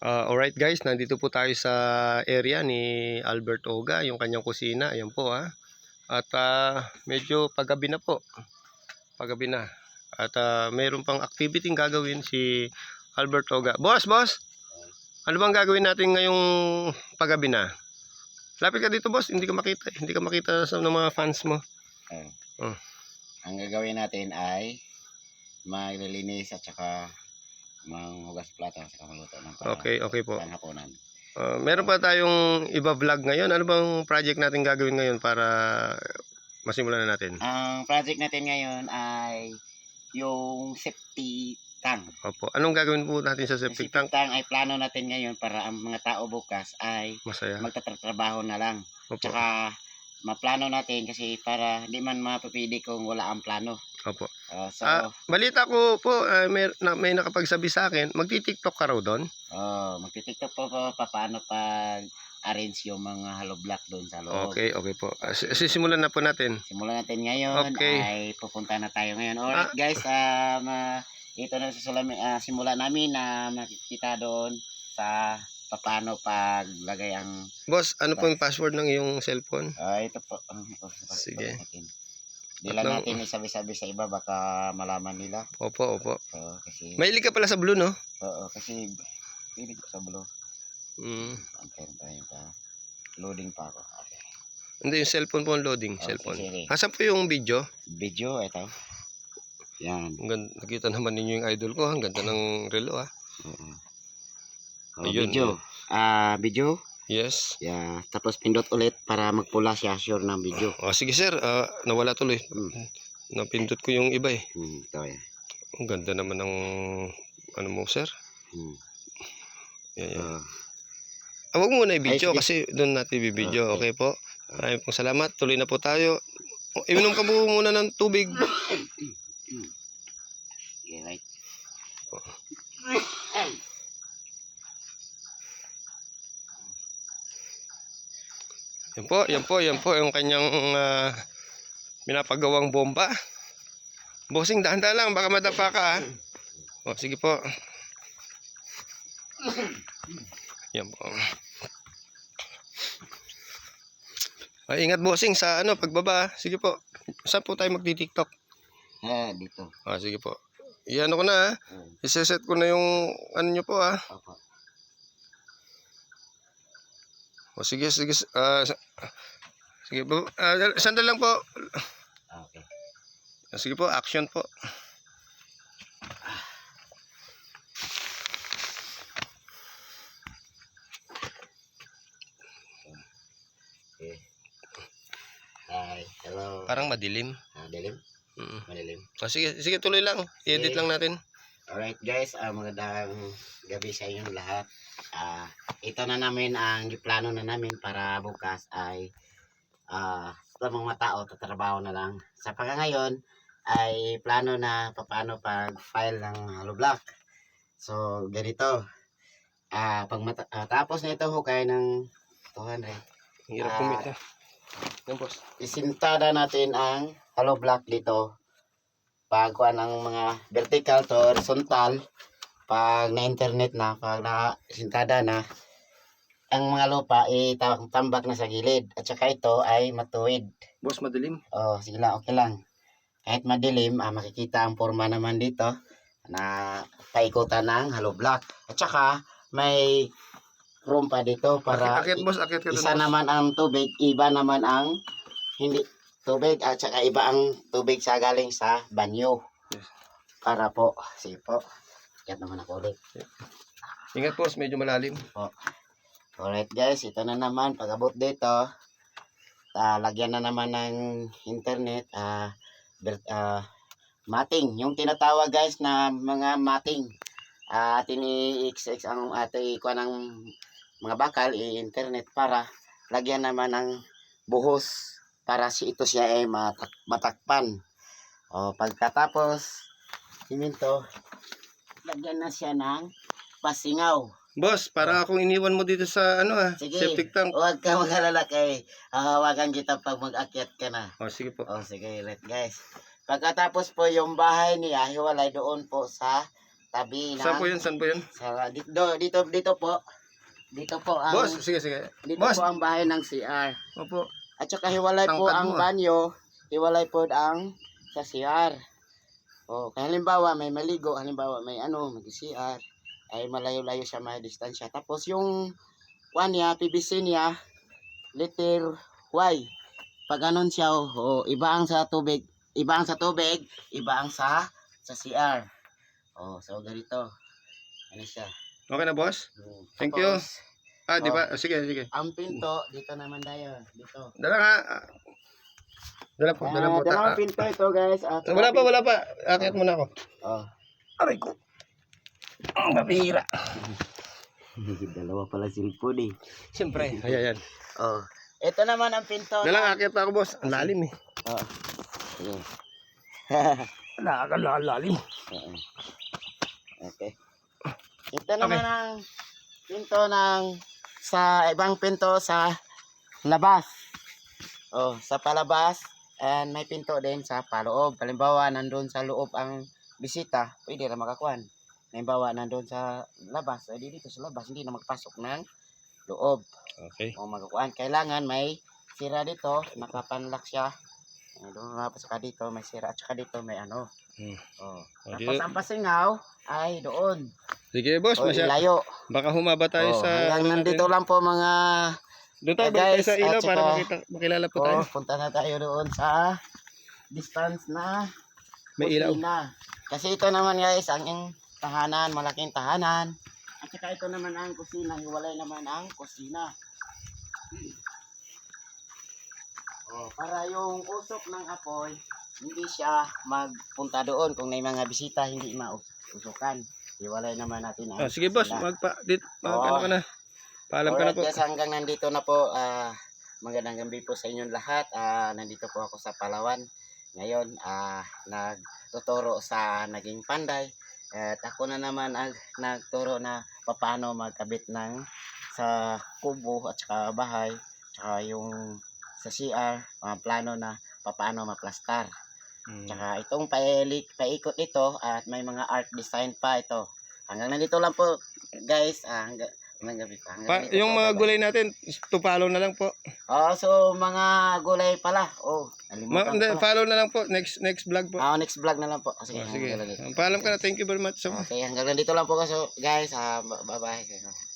Ah, alright guys, nandito po tayo sa area ni Albert Oga, yung kanyang kusina. Ayan po ha. At ah, medyo paggabi na po. Paggabi na. At ah, mayroon pang activity gagawin si Albert Oga. Boss, boss! Ano bang gagawin natin ngayong paggabi na? Lapit ka dito boss, hindi ka makita. Hindi ka makita sa ng mga fans mo. Oh. Ang gagawin natin ay maglilinis at saka manghugas plato at saka magluto ng pang- Okay, okay po. panghapunan. Ah, meron pa tayong iba vlog ngayon. Ano bang project natin gagawin ngayon para masimulan na natin? Ang project natin ngayon ay yung safety tank. Opo. Anong gagawin po natin sa Yung septic safety tank? tank ay plano natin ngayon para ang mga tao bukas ay Masaya. magtatrabaho na lang. Opo. Tsaka maplano natin kasi para di man mapapili kung wala ang plano. Opo. Uh, so, Ah, balita ko po, ah, may, na, may nakapagsabi sa akin, magti-tiktok ka raw doon. oh, magtitiktok po po pa, paano pag arrange yung mga hollow block doon sa loob. Okay, okay po. Ah, si- sisimulan na po natin. Simulan natin ngayon Okay. ay pupunta na tayo ngayon. Alright guys, um, ah, ito na sa ah, simula namin na makikita doon sa paano paglagay ang Boss, ano po yung password ng iyong cellphone? ah, ito po. Sige. natin. Di lang Tatlong- natin isabi-sabi sa iba baka malaman nila. Opo, opo. Oo, kasi Mahilig ka pala sa blue, no? oo, kasi pinig ko sa blue. Mm. Antayin tayo sa loading pa ako. Okay. Hindi, yung cellphone po ang loading. Oh, cellphone. sige. Asan po yung video? Video ito. Yan. Ang nakita naman ninyo yung idol ko. Ang ganda ng relo, ah. Oo. Oh, Ayun, video. Ah, video. Yes. Yeah, tapos pindot ulit para magpula siya sure ng video. O, sige sir, ah, nawala tuloy. Hmm. Napindot ko yung iba eh. Hmm, ito yan. Ang ganda naman ng ano mo, sir. Hmm. Yan, yan. Ah, Ah, wag muna i-video kasi doon natin i-video. Okay Okay. po. Maraming pong salamat. Tuloy na po tayo. O, Inom ka po muna ng tubig. okay, right. Yan po, yan po, yan po yung kanyang ah, pinapagawang bomba. Bossing, dahan-dahan lang. Baka madapa ka ha. O, sige po. Yan po. Ay, ingat bossing sa ano, pagbaba. Sige po. Saan po tayo magti-tiktok? Ah, dito. Ah, sige po. Iyan ko na ha. Hmm, Iseset ko na yung ano nyo po ha. opo. O sige, sige. sa- sige po. Ah, sandal lang po. Okay. Ah, Sige po, action po. Okay. Hi, hello. Parang madilim. Ah, dilim? Mm. Madilim. Ah, sige, sige tuloy lang. I-edit lang natin. Alright guys, ah, magandang gabi sa inyong lahat. Ah, ito na namin ang plano na namin para bukas ay ah, sa mga tao tatrabaho na lang. Sa pagka ngayon ay plano na paano pag-file ng hollow block. So, ganito. Ah, pag mata- ah, tapos na ito hukay ng 200. Ang hirap Ah. kumita. Yan boss. Isintada natin ang hollow block dito. Pag kuha ng mga vertical to horizontal, pag na-internet na, pag na-isintada na, ang mga lupa itambak na sa gilid. At saka ito ay matuwid. Boss, madilim. Oh, sige lang, okay lang. Kahit madilim, ah, makikita ang forma naman dito na paikutan ng hollow block. At saka may room pa dito para Akit, akit boss, akit ka isa boss. naman ang tubig, iba naman ang hindi tubig at saka iba ang tubig sa galing sa banyo. Yes. Para po, sige po. Kaya naman ako ulit. Ingat boss, medyo malalim. Alright guys, ito na naman. Pag-abot dito, ah, lagyan na naman ng internet. ah ber- ah, mating. Yung tinatawag guys na mga mating. Ah, atin i-XX ang atin ikuha ng mga bakal, i-internet para lagyan naman ng buhos para si ito siya ay matak matakpan. O pagkatapos, siminto, lagyan na siya ng pasingaw. Boss, para akong iniwan mo dito sa ano ah, Sige. septic tank. Huwag ka mag-alala kay hahawakan kita pag mag-akyat ka na. O, sige po. O sige, let guys. Pagkatapos po yung bahay niya, hiwalay doon po sa tabi ng Saan po yun? Saan po yun? sa dito dito dito po. Dito po ang Boss, sige, sige. dito boss. po ang bahay ng CR. Opo. At saka hiwalay po Tangkad ang mo, ah. banyo, hiwalay po ang sa CR. O, kaya halimbawa may maligo, halimbawa may ano, mag-CR, ay malayo-layo siya may distansya. Tapos yung kwan niya, PVC niya, letter Y. Pag ganun siya, o, o, iba ang sa tubig, iba ang sa tubig, iba ang sa sa CR. O, so ganito. Ano siya? Okay na, boss? Hmm. Thank you. Tapos, Ah, di Oh. ba? Sige, sige. Ang pinto, dito naman tayo. Dito. Dala nga. ah. Dala po, dala Ah, po. Ta- dalawang ah. pinto ito, guys. At Wala pa, wala pa. Akit muna ako. Oh. Aray ko. Ang mapihira. Dalawa pala cellphone eh. Siyempre. Ayan, yan. Oh. Ito naman ang pinto. Dala, akit pa ako, boss. Ang lalim eh. Oh. Sige. Nakakalalim. Oo. okay. Ito naman ang pinto ng sa ibang pinto sa labas. Oh, sa palabas and may pinto din sa paloob. Halimbawa, nandun sa loob ang bisita, pwede na makakuan. Halimbawa, nandun sa labas, pwede dito sa labas, hindi na magpasok ng loob. Okay. o magkukuhan. Kailangan may sira dito, nakapanlock siya. Eh, pa saka dito, may sira. At saka dito, may ano. Hmm. Oh. Tapos ang pasingaw ay doon. Sige, boss. O Masya. ilayo. Baka humaba tayo Oh, sa... hanggang nandito lang po mga... Doon tayo, balik tayo guys, sa ilaw para makita, makilala po tayo. Oh, punta na tayo doon sa distance na May ilaw. kusina. Kasi ito naman guys, ang ang tahanan, malaking tahanan. At saka ito naman ang kusina, hiwalay naman ang kusina. Oh, para yung usok ng apoy, hindi siya magpunta doon kung may mga bisita hindi mausukan. Hiwalay naman natin Ah, sige, boss. Magpa... Dit, mag, ano ka na. Paalam ka na po. guys, hanggang nandito na po. ah magandang gabi po sa inyong lahat. Ah, nandito po ako sa Palawan. Ngayon, ah nagtuturo sa naging panday. At ako na naman ang nagturo na paano magkabit ng sa kubo at saka bahay. Tsaka yung sa CR, mga plano na paano maplastar. Hmm. Tsaka itong pailik, paikot ito at may mga art design pa ito. Hanggang nandito lang po guys. Ah, hanggang, hanggang gabi pa. Hanggang Pa, nandito yung po. mga Bye-bye. gulay natin, tupalo na lang po. Oh, so mga gulay pala. Oh, Ma, nalimutan pala. follow na lang po. Next next vlog po. Ah, next vlog na lang po. Sige, Oh, sige. hanggang dito. Paalam ka na. Thank you very much. So, Okay, hanggang dito lang po kasi guys. Ah, bye-bye.